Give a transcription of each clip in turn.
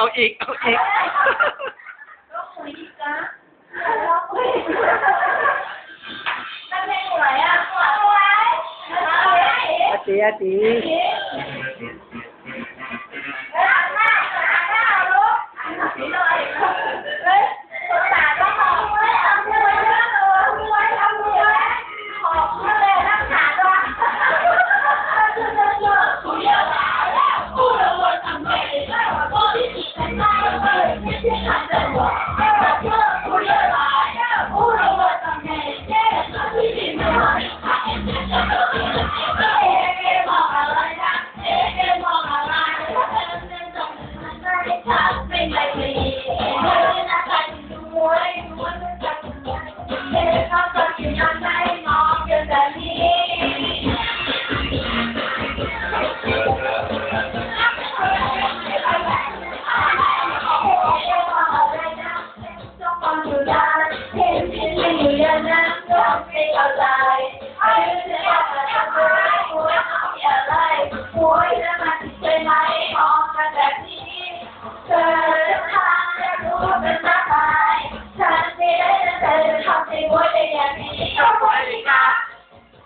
เอาอีก เอาอีก คุยกันคุยตั้งใจสวยอ่ะสวย อาตีอาตี 都不会离开，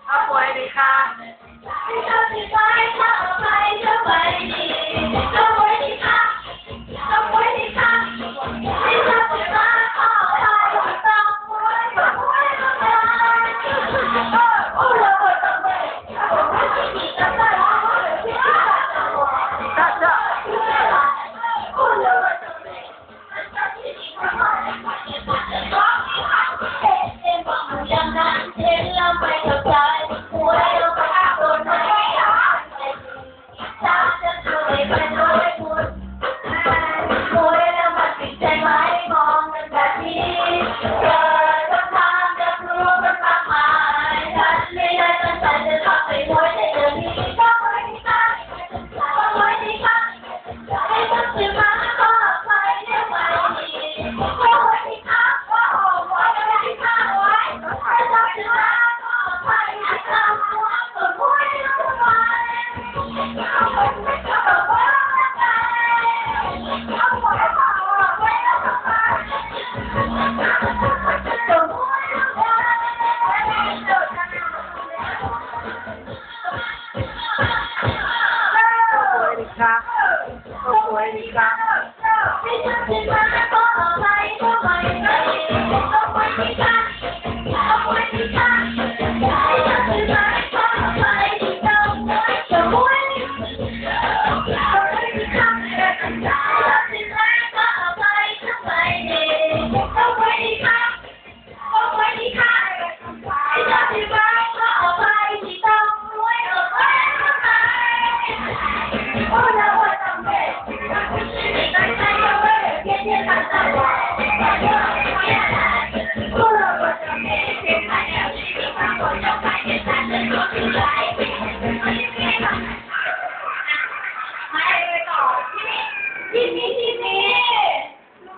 都不会离开。你总是怪他，怪这怪你，都不会离开，都不会离开。你总是怪他，怪这怪那，怪这怪那。二，不要怪长辈，我们自己的事自己看着我。大笑。